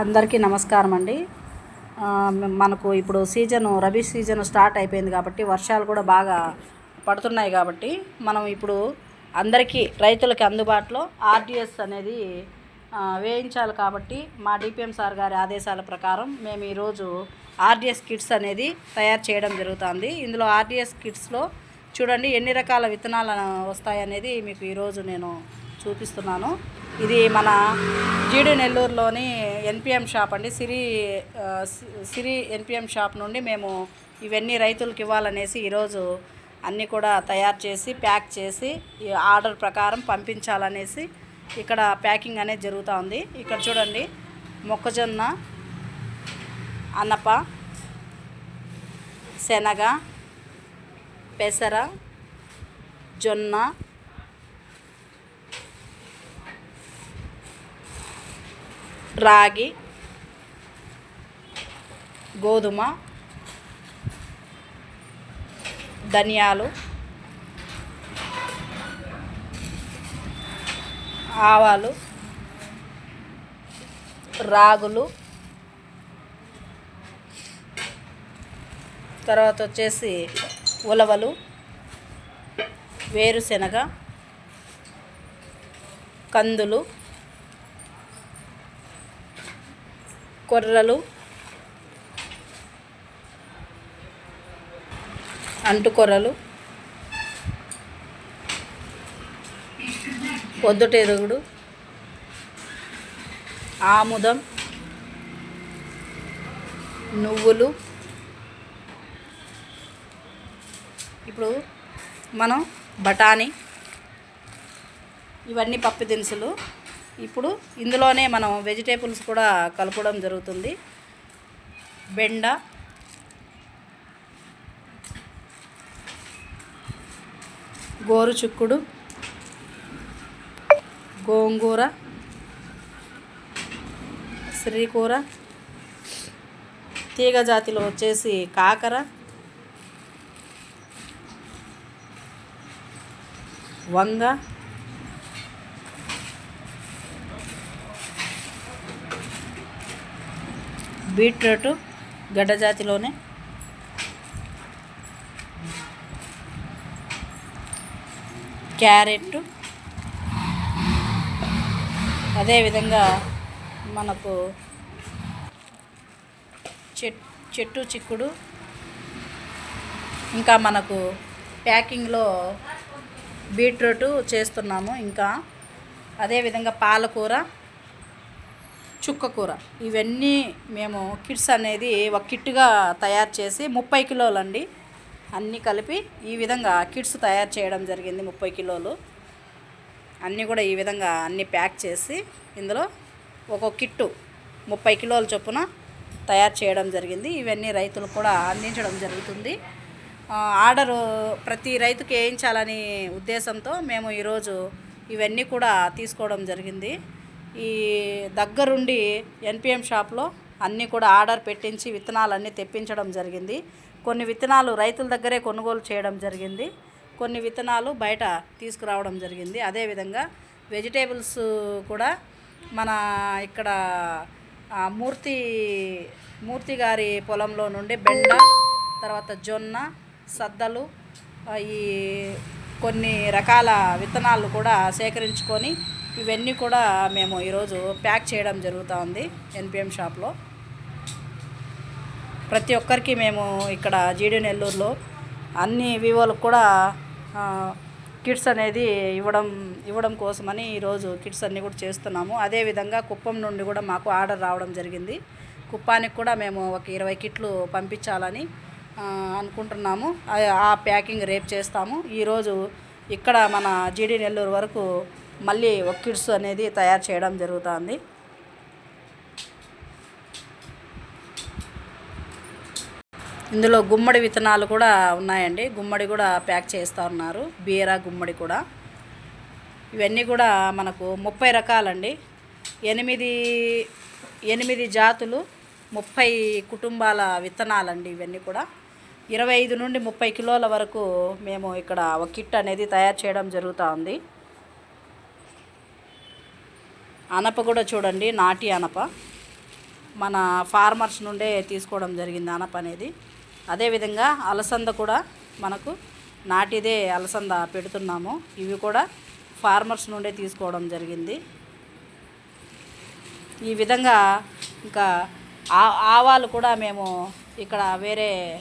అందరికీ నమస్కారం అండి. మనకు ఇప్పుడు సీజను రబీ సీజన్ స్టార్ట్ అయిపోయింది కాబట్టి వర్షాలు కూడా బాగా పడుతున్నాయి కాబట్టి మనం ఇప్పుడు అందరికీ రైతులకి అందుబాటులో ఆర్డిఎస్ అనేది వేయించాలి కాబట్టి మా డిపిఎం సార్ గారి ఆదేశాల ప్రకారం మేము ఈరోజు ఆర్డిఎస్ కిట్స్ అనేది తయారు చేయడం జరుగుతుంది. ఇందులో ఆర్డిఎస్ కిట్స్లో చూడండి ఎన్ని రకాల విత్తనాలు వస్తాయనేది మీకు ఈరోజు నేను చూపిస్తున్నాను. ఇది మన జీడి నెల్లూరులోని ఎన్పిఎం షాప్ అండి. సిరి సి- సిరి ఎన్పిఎం షాప్ నుండి మేము ఇవన్నీ రైతులకు ఇవ్వాలనేసి ఈరోజు అన్నీ కూడా తయారు చేసి ప్యాక్ చేసి ఈ ఆర్డర్ ప్రకారం పంపించాలనేసి ఇక్కడ ప్యాకింగ్ అనేది జరుగుతూ ఉంది. ఇక్కడ చూడండి మొక్కజొన్న అన్నప శనగ పెసర జొన్న రాగి గోధుమ ధనియాలు ఆవాలు రాగులు. తర్వాత వచ్చేసి ఉలవలు వేరుశెనగ కందులు. కొర్రలు అంటుకొర్రలు పొద్దుటెరుగుడు ఆముదం నువ్వులు. ఇప్పుడు మనం బఠానీ ఇవన్నీ పప్పు దినుసులు ఇప్పుడు ఇందులోనే మనం వెజిటేబుల్స్ కూడా కలపడం జరుగుతుంది. బెండ. గోరుచుక్కుడు గోంగూర. శ్రీకూర తీగ జాతిలో వచ్చేసి కాకర. వంగ. బీట్రూట్ గడ్డ జాతిలోనే. క్యారెట్. అదేవిధంగా మనకు చెట్ చెట్టు చిక్కుడు. ఇంకా మనకు ప్యాకింగ్లో బీట్రూట్ చేస్తున్నాము ఇంకా. అదేవిధంగా పాలకూర. చుక్కకూర ఇవన్నీ మేము కిట్స్ అనేది ఒక కిట్గా తయారు చేసి ముప్పై కిలోలండి. అన్నీ కలిపి ఈ విధంగా కిట్స్ తయారు చేయడం జరిగింది ముప్పై కిలోలు. అన్నీ కూడా ఈ విధంగా అన్నీ ప్యాక్ చేసి ఇందులో ఒక్కొక్క కిట్టు ముప్పై కిలోల చొప్పున తయారు చేయడం జరిగింది. ఇవన్నీ రైతులకు కూడా అందించడం జరుగుతుంది. ఆర్డరు ప్రతి రైతుకి వేయించాలని ఉద్దేశంతో మేము ఈరోజు ఇవన్నీ కూడా తీసుకోవడం జరిగింది. ఈ దగ్గరుండి ఎన్పిఎం షాప్లో అన్నీ కూడా ఆర్డర్ పెట్టించి విత్తనాలన్నీ తెప్పించడం జరిగింది. కొన్ని విత్తనాలు రైతుల దగ్గరే కొనుగోలు చేయడం జరిగింది. కొన్ని విత్తనాలు బయట తీసుకురావడం జరిగింది. అదేవిధంగా వెజిటేబుల్స్ కూడా మన ఇక్కడ మూర్తి మూర్తి గారి పొలంలో నుండి బెండ తర్వాత జొన్న సద్దలు ఈ కొన్ని రకాల విత్తనాలు కూడా సేకరించుకొని ఇవన్నీ కూడా మేము ఈరోజు ప్యాక్ చేయడం జరుగుతూ ఉంది ఎన్పిఎం షాప్లో. ప్రతి ఒక్కరికి మేము ఇక్కడ జీడి నెల్లూరులో అన్ని వివోలకు కూడా కిట్స్ అనేది ఇవ్వడం ఇవ్వడం కోసమని ఈరోజు కిట్స్ అన్నీ కూడా చేస్తున్నాము. అదేవిధంగా కుప్పం నుండి కూడా మాకు ఆర్డర్ రావడం జరిగింది. కుప్పానికి కూడా మేము ఒక ఇరవై కిట్లు పంపించాలని అనుకుంటున్నాము. ఆ ప్యాకింగ్ రేపు చేస్తాము. ఈరోజు ఇక్కడ మన జీడి నెల్లూరు వరకు మళ్ళీ ఒక అనేది తయారు చేయడం జరుగుతుంది. ఇందులో గుమ్మడి విత్తనాలు కూడా ఉన్నాయండి. గుమ్మడి కూడా ప్యాక్ చేస్తూ ఉన్నారు. బీరా గుమ్మడి కూడా. ఇవన్నీ కూడా మనకు ముప్పై రకాలండి. ఎనిమిది ఎనిమిది జాతులు ముప్పై కుటుంబాల విత్తనాలండి ఇవన్నీ కూడా. ఇరవై ఐదు నుండి ముప్పై కిలోల వరకు మేము ఇక్కడ ఒక కిట్ అనేది తయారు చేయడం జరుగుతూ ఉంది అనప కూడా చూడండి నాటి అనప. మన ఫార్మర్స్ నుండే తీసుకోవడం జరిగింది అనప అనేది. అదేవిధంగా అలసంద కూడా మనకు నాటిదే అలసంద పెడుతున్నాము. ఇవి కూడా ఫార్మర్స్ నుండే తీసుకోవడం జరిగింది. ఈ విధంగా ఇంకా ఆ- ఆవాలు కూడా మేము ఇక్కడ వేరే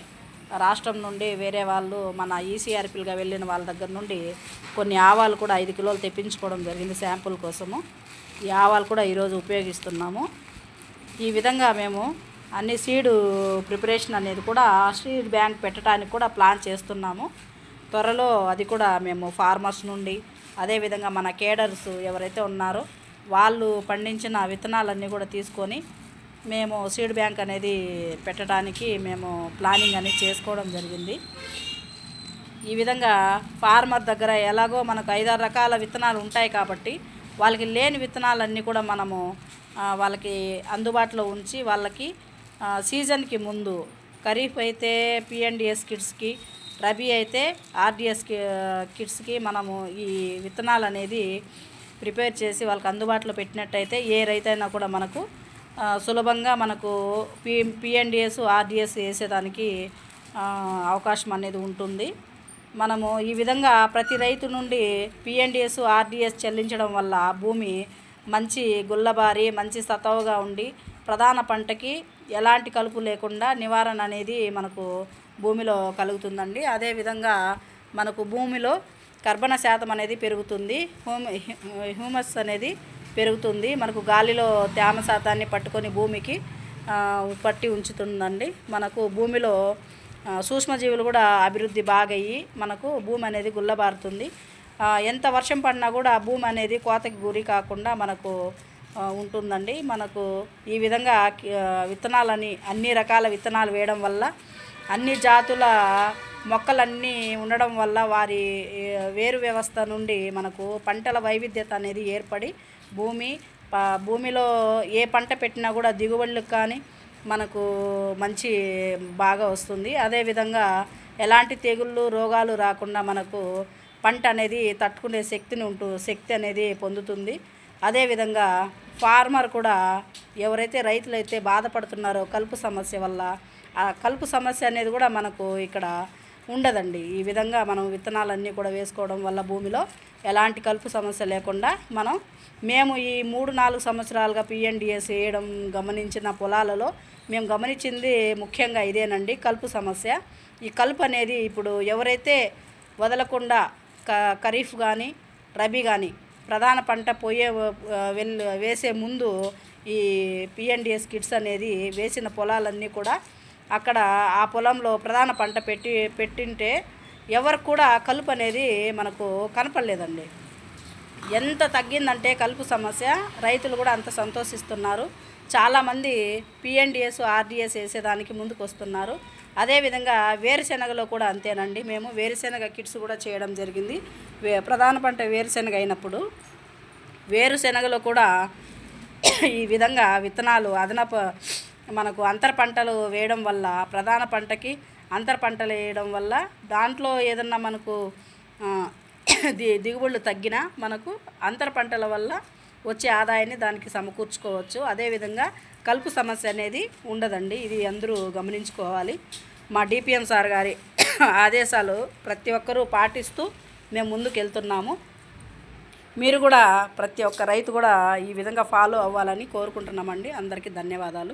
రాష్ట్రం నుండి వేరే వాళ్ళు మన ఈసీఆర్పీలుగా వెళ్ళిన వాళ్ళ దగ్గర నుండి కొన్ని ఆవాలు కూడా ఐదు కిలోలు తెప్పించుకోవడం జరిగింది శాంపుల్ కోసము. ఈ ఆవాలు కూడా ఈరోజు ఉపయోగిస్తున్నాము. ఈ విధంగా మేము అన్ని సీడు ప్రిపరేషన్ అనేది కూడా సీడ్ బ్యాంక్ పెట్టడానికి కూడా ప్లాన్ చేస్తున్నాము. త్వరలో అది కూడా మేము ఫార్మర్స్ నుండి అదేవిధంగా మన కేడర్స్ ఎవరైతే ఉన్నారో వాళ్ళు పండించిన విత్తనాలన్నీ కూడా తీసుకొని మేము సీడ్ బ్యాంక్ అనేది పెట్టడానికి మేము ప్లానింగ్ అనేది చేసుకోవడం జరిగింది. ఈ విధంగా ఫార్మర్ దగ్గర ఎలాగో మనకు ఐదారు రకాల విత్తనాలు ఉంటాయి కాబట్టి వాళ్ళకి లేని విత్తనాలన్నీ కూడా మనము వాళ్ళకి అందుబాటులో ఉంచి వాళ్ళకి సీజన్కి ముందు ఖరీఫ్ అయితే పిఎన్డిఎస్ కిడ్స్కి రబీ అయితే ఆర్డిఎస్ కిడ్స్కి మనము ఈ విత్తనాలు అనేది ప్రిపేర్ చేసి వాళ్ళకి అందుబాటులో పెట్టినట్టయితే ఏ రైతైనా కూడా మనకు సులభంగా మనకు పి పిఎన్డిఎస్ ఆర్డిఎస్ వేసేదానికి అవకాశం అనేది ఉంటుంది. మనము ఈ విధంగా ప్రతి రైతు నుండి పిఎన్డిఎస్ ఆర్డిఎస్ చెల్లించడం వల్ల భూమి మంచి గుల్లబారి మంచి సతవుగా ఉండి ప్రధాన పంటకి ఎలాంటి కలుపు లేకుండా నివారణ అనేది మనకు భూమిలో కలుగుతుందండి. అదేవిధంగా మనకు భూమిలో కర్బన శాతం అనేది పెరుగుతుంది. హ్యూమ హ్యూమస్ అనేది పెరుగుతుంది. మనకు గాలిలో తేమ శాతాన్ని పట్టుకొని భూమికి పట్టి ఉంచుతుందండి. మనకు భూమిలో సూక్ష్మజీవులు కూడా అభివృద్ధి బాగయ్యి మనకు భూమి అనేది గుల్లబారుతుంది. ఎంత వర్షం పడినా కూడా ఆ భూమి అనేది కోతకి గురి కాకుండా మనకు ఉంటుందండి. మనకు ఈ విధంగా విత్తనాలని అన్ని రకాల విత్తనాలు వేయడం వల్ల అన్ని జాతుల మొక్కలన్నీ ఉండడం వల్ల వారి వేరు వ్యవస్థ నుండి మనకు పంటల వైవిధ్యత అనేది ఏర్పడి భూమి భూమిలో ఏ పంట పెట్టినా కూడా దిగుబడులకు కానీ మనకు మంచి బాగా వస్తుంది. అదేవిధంగా ఎలాంటి తెగుళ్ళు రోగాలు రాకుండా మనకు పంట అనేది తట్టుకునే శక్తిని ఉంటూ శక్తి అనేది పొందుతుంది. అదేవిధంగా ఫార్మర్ కూడా ఎవరైతే రైతులైతే బాధపడుతున్నారో కలుపు సమస్య వల్ల ఆ కలుపు సమస్య అనేది కూడా మనకు ఇక్కడ ఉండదండి. ఈ విధంగా మనం విత్తనాలన్నీ కూడా వేసుకోవడం వల్ల భూమిలో ఎలాంటి కలుపు సమస్య లేకుండా మనం మేము ఈ మూడు నాలుగు సంవత్సరాలుగా పిఎన్డిఎస్ వేయడం గమనించిన పొలాలలో మేము గమనించింది ముఖ్యంగా ఇదేనండి కలుపు సమస్య. ఈ కలుపు అనేది ఇప్పుడు ఎవరైతే వదలకుండా క ఖరీఫ్ కానీ రబీ కానీ ప్రధాన పంట పోయే వెల్ వేసే ముందు ఈ పిఎన్డిఎస్ కిట్స్ అనేది వేసిన పొలాలన్నీ కూడా అక్కడ ఆ పొలంలో ప్రధాన పంట పెట్టి పెట్టింటే ఎవరు కూడా కలుపు అనేది మనకు కనపడలేదండి. ఎంత తగ్గిందంటే కలుపు సమస్య రైతులు కూడా అంత సంతోషిస్తున్నారు. చాలామంది పిఎన్డిఎస్ ఆర్డిఎస్ వేసేదానికి ముందుకు వస్తున్నారు అదేవిధంగా వేరుశెనగలో కూడా అంతేనండి. మేము వేరుశెనగ కిట్స్ కూడా చేయడం జరిగింది. వే- ప్రధాన పంట వేరుశెనగ అయినప్పుడు వేరుశెనగలో కూడా ఈ విధంగా విత్తనాలు అదనపు మనకు అంతర పంటలు వేయడం వల్ల ప్రధాన పంటకి అంతర పంటలు వేయడం వల్ల దాంట్లో ఏదన్నా మనకు ది దిగుబడులు తగ్గినా మనకు అంతర పంటల వల్ల వచ్చే ఆదాయాన్ని దానికి సమకూర్చుకోవచ్చు. అదేవిధంగా కలుపు సమస్య అనేది ఉండదండి. ఇది అందరూ గమనించుకోవాలి. మా డిపిఎం సార్ గారి ఆదేశాలు ప్రతి ఒక్కరూ పాటిస్తూ మేము ముందుకు వెళ్తున్నాము మీరు కూడా ప్రతి ఒక్క రైతు కూడా ఈ విధంగా ఫాలో అవ్వాలని కోరుకుంటున్నామండి. అందరికీ ధన్యవాదాలు.